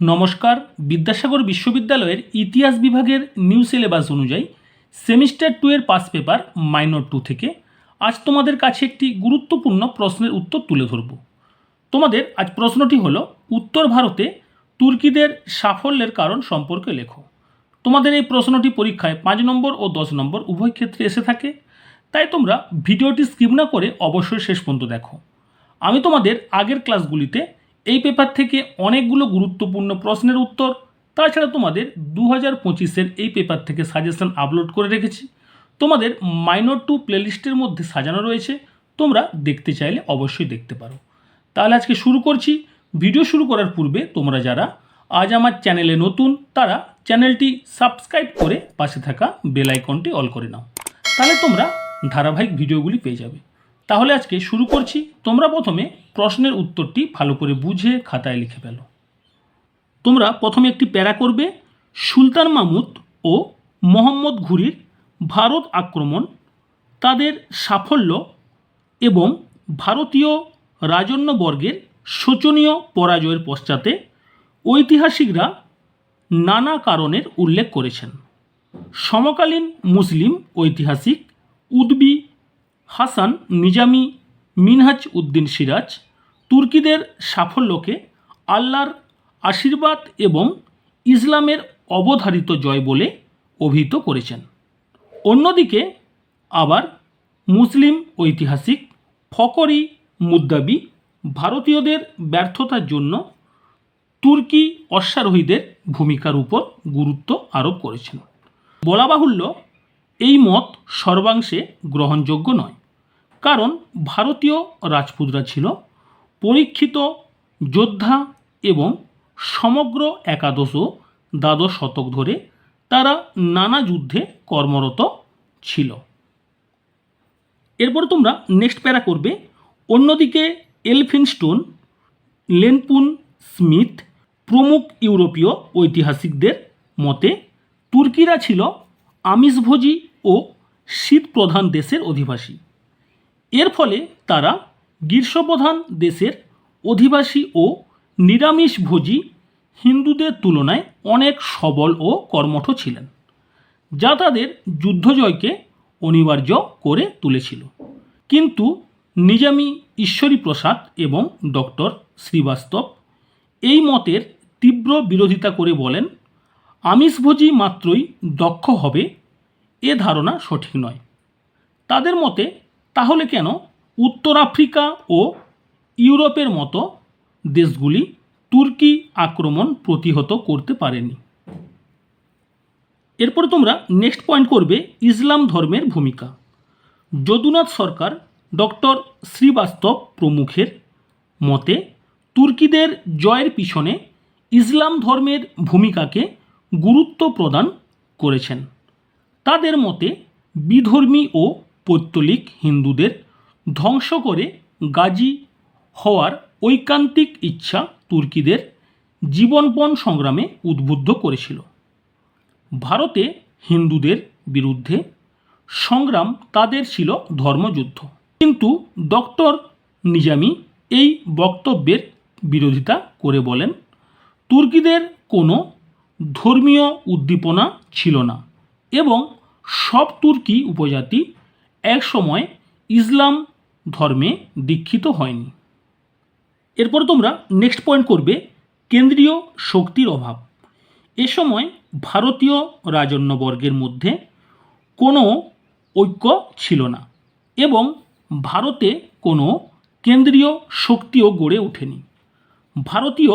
নমস্কার, বিদ্যাসাগর বিশ্ববিদ্যালয়ের ইতিহাস বিভাগের নিউ সিলেবাস অনুযায়ী সেমিস্টার টু এর পাস পেপার মাইনর টু থেকে আজ তোমাদের কাছে একটি গুরুত্বপূর্ণ প্রশ্নের উত্তর তুলে ধরব। তোমাদের আজ প্রশ্নটি হলো, উত্তর ভারতে তুর্কিদের সাফল্যের কারণ সম্পর্কে লেখো। তোমাদের এই প্রশ্নটি পরীক্ষায় পাঁচ নম্বর ও দশ নম্বর উভয় ক্ষেত্রে এসে থাকে, তাই তোমরা ভিডিওটি স্কিপ না করে অবশ্যই শেষ পর্যন্ত দেখো। আমি তোমাদের আগের ক্লাসগুলিতে এই পেপার থেকে অনেকগুলো গুরুত্বপূর্ণ প্রশ্নের উত্তর। তাছাড়া তোমাদের দু হাজার পঁচিশের এই পেপার থেকে সাজেশন আপলোড করে রেখেছি। তোমাদের মাইনর টু প্লেলিস্টের মধ্যে সাজানো রয়েছে। তোমরা দেখতে চাইলে অবশ্যই দেখতে পারো। তাহলে আজকে শুরু করছি। ভিডিও শুরু করার পূর্বে তোমরা যারা আজ আমার চ্যানেলে নতুন, তারা চ্যানেলটি সাবস্ক্রাইব করে পাশে থাকা বেল আইকনটি অল করে নাও। তাহলে তোমরা ধারাবাহিক ভিডিওগুলি পেয়ে যাবে। তাহলে আজকে শুরু করছি। তোমরা প্রথমে প্রশ্নের উত্তরটি ভালো করে বুঝে খাতায় লিখে ফেলো। তোমরা প্রথমে একটি প্যারা করবে। সুলতান মাহমুদ ও মোহাম্মদ ঘুরির ভারত আক্রমণ, তাদের সাফল্য এবং ভারতীয় রাজন্যবর্গের শোচনীয় পরাজয়ের পশ্চাতে ঐতিহাসিকরা নানা কারণের উল্লেখ করেছেন। সমকালীন মুসলিম ঐতিহাসিক উদ্বি হাসান, নিজামি মিনহাজ উদ্দিন সিরাজ, তুর্কিদের সাফল্যকে আল্লাহর আশীর্বাদ এবং ইসলামের অবধারিত জয় বলে অভিহিত করেছেন। অন্যদিকে আবার মুসলিম ঐতিহাসিক ফকরি মুদ্দাবি ভারতীয়দের ব্যর্থতার জন্য তুর্কি অশ্বারোহীদের ভূমিকার উপর গুরুত্ব আরোপ করেছেন। বলা বাহুল্য এই মত সর্বাংশে গ্রহণযোগ্য নয়। কারণ ভারতীয় রাজপুতরা ছিল পরীক্ষিত যোদ্ধা এবং সমগ্র একাদশ দ্বাদশ শতক ধরে তারা নানা যুদ্ধে কর্মরত ছিল। এরপরে তোমরা নেক্সট প্যারা করবে। অন্যদিকে এলফিনস্টোন, লেনপুন, স্মিথ প্রমুখ ইউরোপীয় ঐতিহাসিকদের মতে তুর্কিরা ছিল আমিষভোজী ও শীতপ্রধান দেশের অধিবাসী। এর ফলে তারা গ্রীষ্মপ্রধান দেশের অধিবাসী ও নিরামিষভোজী হিন্দুদের তুলনায় অনেক সবল ও কর্মঠ ছিলেন, যা তাদের যুদ্ধজয়কে অনিবার্য করে তুলেছিল। কিন্তু নিজামী ঈশ্বরী প্রসাদ এবং ডক্টর শ্রীবাস্তব এই মতের তীব্র বিরোধিতা করে বলেন আমিষভোজী মাত্রই দক্ষ হবে, এ ধারণা সঠিক নয়। তাদের মতে তাহলে কেন উত্তর আফ্রিকা ও ইউরোপের মতো দেশগুলি তুর্কি আক্রমণ প্রতিহত করতে পারেনি? এরপরে তোমরা নেক্সট পয়েন্ট করবে ইসলাম ধর্মের ভূমিকা। যদুনাথ সরকার ডক্টর শ্রীবাস্তব প্রমুখের মতে, তুর্কিদের জয়ের পিছনে ইসলাম ধর্মের ভূমিকাকে গুরুত্ব প্রদান করেছেন। তাদের মতে, বিধর্মী ও পৈত্তলিক হিন্দুদের ধ্বংস করে গাজী হওয়ার ঐকান্তিক ইচ্ছা তুর্কিদের জীবনপণ সংগ্রামে উদ্বুদ্ধ করেছিল। ভারতে হিন্দুদের বিরুদ্ধে সংগ্রাম তাদের ছিল ধর্মযুদ্ধ। কিন্তু ডক্টর নিজামি এই বক্তব্যের বিরোধিতা করে বলেন, তুর্কিদের কোনো ধর্মীয় উদ্দীপনা ছিল না এবং সব তুর্কি উপজাতি একসময় ইসলাম ধর্মে দীক্ষিত হয়নি। এরপর তোমরা নেক্সট পয়েন্ট করবে, কেন্দ্রীয় শক্তির অভাব। এ সময় ভারতীয় রাজন্যবর্গের মধ্যে কোনো ঐক্য ছিল না এবং ভারতে কোনো কেন্দ্রীয় শক্তিও গড়ে ওঠেনি। ভারতীয়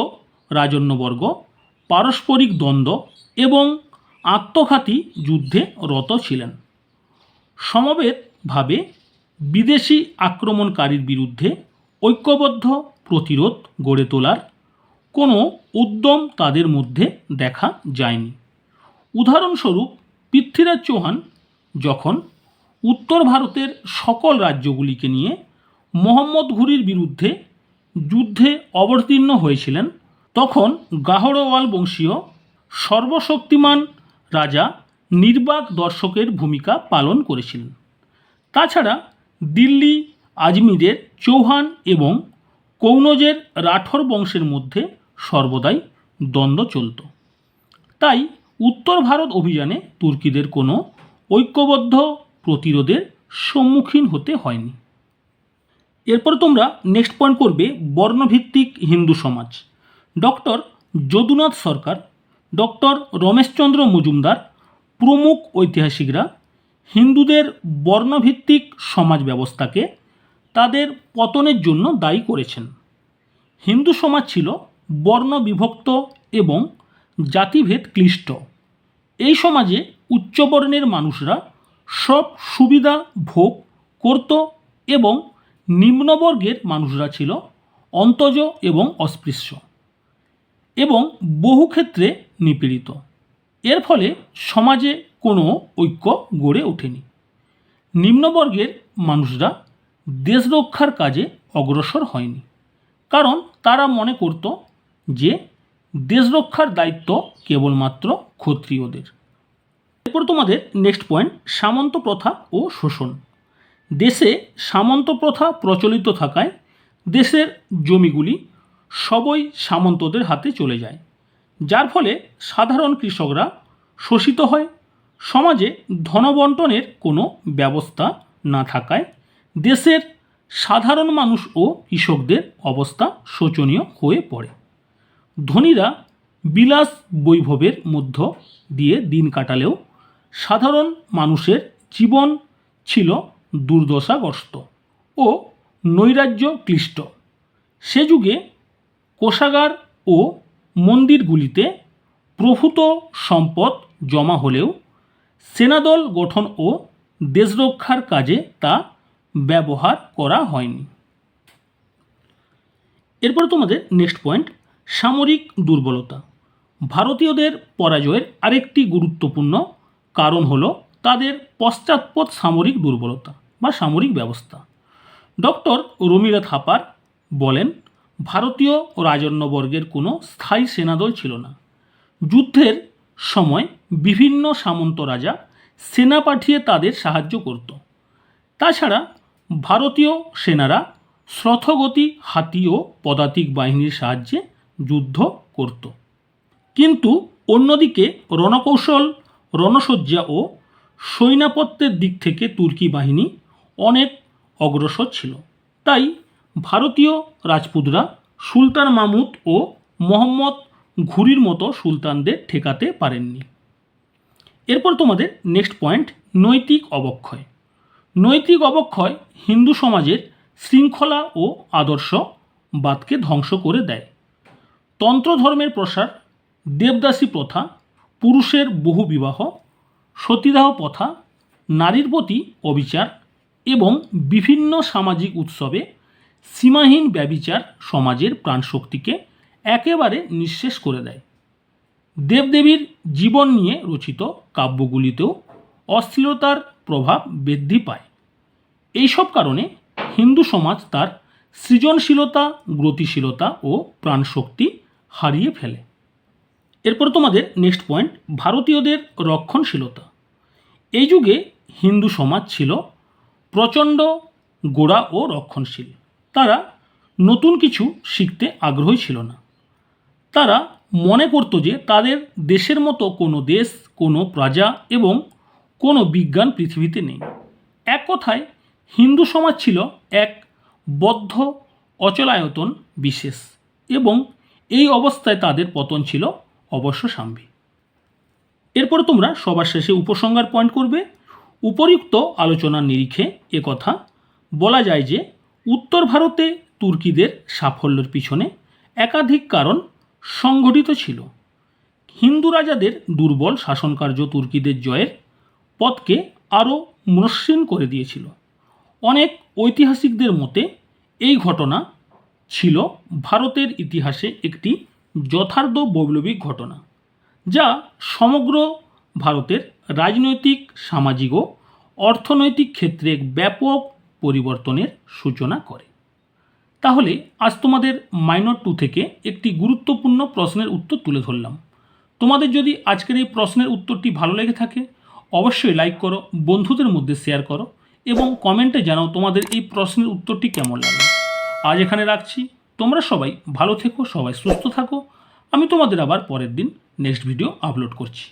রাজন্যবর্গ পারস্পরিক দ্বন্দ্ব এবং আত্মঘাতী যুদ্ধে রত ছিলেন। সমবেতভাবে বিদেশি আক্রমণকারীর বিরুদ্ধে ঐক্যবদ্ধ প্রতিরোধ গড়ে তোলার কোনো উদ্যম তাদের মধ্যে দেখা যায়নি। উদাহরণস্বরূপ পৃথ্বীরাজ চৌহান যখন উত্তর ভারতের সকল রাজ্যগুলিকে নিয়ে মোহাম্মদ ঘুরির বিরুদ্ধে যুদ্ধে অবতীর্ণ হয়েছিলেন, তখন গাহড়ওয়াল বংশীয় সর্বশক্তিমান রাজা নির্বাক দর্শকের ভূমিকা পালন করেছিলেন। তাছাড়া দিল্লি, আজমিরের চৌহান এবং কৌনজের রাঠোর বংশের মধ্যে সর্বদাই দ্বন্দ্ব চলত। তাই উত্তর ভারত অভিযানে তুর্কিদের কোনো ঐক্যবদ্ধ প্রতিরোধের সম্মুখীন হতে হয়নি। এরপর তোমরা নেক্সট পয়েন্ট করবে বর্ণভিত্তিক হিন্দু সমাজ। ডক্টর যদুনাথ সরকার, ডক্টর রমেশচন্দ্র মজুমদার প্রমুখ ঐতিহাসিকরা হিন্দুদের বর্ণভিত্তিক সমাজ ব্যবস্থাকে তাদের পতনের জন্য দায়ী করেছেন। হিন্দু সমাজ ছিল বর্ণ বিভক্ত এবং জাতিভেদ ক্লিষ্ট। এই সমাজে উচ্চবর্ণের মানুষরা সব সুবিধা ভোগ করত এবং নিম্নবর্গের মানুষরা ছিল অন্তজ এবং অস্পৃশ্য এবং বহু ক্ষেত্রে নিপীড়িত। এর ফলে সমাজে কোনো ঐক্য গড়ে ওঠেনি। নিম্নবর্গের মানুষরা দেশ রক্ষার কাজে অগ্রসর হয়নি। কারণ তারা মনে করত যে দেশ রক্ষার দায়িত্ব কেবলমাত্র ক্ষত্রিয়দের। এরপর তোমাদের নেক্সট পয়েন্ট সামন্ত প্রথা ও শোষণ। দেশে সামন্ত প্রথা প্রচলিত থাকায় দেশের জমিগুলি সবই সামন্তদের হাতে চলে যায়। যার ফলে সাধারণ কৃষকরা শোষিত হয় সমাজে ধনবন্টনের কোনো ব্যবস্থা না থাকায় দেশের সাধারণ মানুষ ও কৃষকদের অবস্থা শোচনীয় হয়ে পড়ে। ধনীরা বিলাস বৈভবের মধ্য দিয়ে দিন কাটালেও সাধারণ মানুষের জীবন ছিল দুর্দশাগ্রস্ত ও নৈরাজ্য ক্লিষ্ট সে যুগে কোষাগার ও মন্দিরগুলিতে প্রভূত সম্পদ জমা হলেও সেনাদল গঠন ও দেশরক্ষার কাজে তা ব্যবহার করা হয়নি। এরপর তোমাদের নেক্সট পয়েন্ট সামরিক দুর্বলতা। ভারতীয়দের পরাজয়ের আরেকটি গুরুত্বপূর্ণ কারণ হল তাদের পশ্চাৎপদ সামরিক দুর্বলতা বা সামরিক ব্যবস্থা। ডক্টর রমিলা থাপার বলেন, ভারতীয় রাজন্যবর্গের কোনো স্থায়ী সেনাদল ছিল না। যুদ্ধের সময় বিভিন্ন সামন্ত রাজা সেনা পাঠিয়ে তাদের সাহায্য করত। তাছাড়া ভারতীয় সেনারা শ্রথগতি হাতি ও পদাতিক বাহিনীর সাহায্যে যুদ্ধ করত। কিন্তু অন্যদিকে রণকৌশল রণসজ্জা ও সৈন্যাপত্যের দিক থেকে তুর্কি বাহিনী অনেক অগ্রসর ছিল। তাই ভারতীয় রাজপুতরা সুলতান মাহমুদ ও মোহাম্মদ ঘুরির মতো সুলতানদের ঠেকাতে পারেননি। এরপর তোমাদের নেক্সট পয়েন্ট নৈতিক অবক্ষয়। নৈতিক অবক্ষয় হিন্দু সমাজের শৃঙ্খলা ও আদর্শবাদকে ধ্বংস করে দেয়। তন্ত্র ধর্মের প্রসার, দেবদাসী প্রথা, পুরুষের বহু বিবাহ, সতীদাহ প্রথা, নারীর প্রতি অবিচার এবং বিভিন্ন সামাজিক উৎসবে সীমাহীন ব্যবিচার সমাজের প্রাণশক্তিকে একেবারে নিঃশেষ করে দেয়। দেবদেবীর জীবন নিয়ে রচিত কাব্যগুলিতেও অশ্লীলতার প্রভাব বৃদ্ধি পায়। এইসব কারণে হিন্দু সমাজ তার সৃজনশীলতা, গতিশীলতা ও প্রাণশক্তি হারিয়ে ফেলে। এরপর তোমাদের নেক্সট পয়েন্ট ভারতীয়দের রক্ষণশীলতা। এই যুগে হিন্দু সমাজ ছিল প্রচণ্ড গোড়া ও রক্ষণশীল। তারা নতুন কিছু শিখতে আগ্রহী ছিল না। তারা মনে করত যে তাদের দেশের মতো কোনো দেশ, কোনো প্রজা এবং কোনো বিজ্ঞান পৃথিবীতে নেই। এক কথায়, হিন্দু সমাজ ছিল এক বদ্ধ, অচলায়তন বিশেষ এবং এই অবস্থায় তাদের পতন ছিল অবশ্য সাম্ভী এরপর তোমরা সবার শেষে উপসংহার পয়েন্ট করবে। উপরিউক্ত আলোচনার নিরিখে কথা বলা যায় যে, উত্তর ভারতে তুর্কিদের সাফল্যের পিছনে একাধিক কারণ সংঘটিত ছিল। হিন্দু রাজাদের দুর্বল শাসনকার্য তুর্কিদের জয়ের পথকে আরও মসৃণ করে দিয়েছিল। অনেক ঐতিহাসিকদের মতে, এই ঘটনা ছিল ভারতের ইতিহাসে একটি যথার্থ বৈপ্লবিক ঘটনা, যা সমগ্র ভারতের রাজনৈতিক, সামাজিক ও অর্থনৈতিক ক্ষেত্রে ব্যাপক পরিবর্তনের সূচনা করে। তাহলে আজ তোমাদের মাইনর টু থেকে একটি গুরুত্বপূর্ণ প্রশ্নের উত্তর তুলে ধরলাম। তোমাদের যদি আজকের এই প্রশ্নের উত্তরটি ভালো লেগে থাকে, অবশ্যই লাইক করো, বন্ধুদের মধ্যে শেয়ার করো এবং কমেন্টে জানাও তোমাদের এই প্রশ্নের উত্তরটি কেমন লাগল। আজ এখানে রাখছি। তোমরা সবাই ভালো থেকো, সবাই সুস্থ থাকো। আমি তোমাদের আবার পরের দিন নেক্সট ভিডিও আপলোড করছি।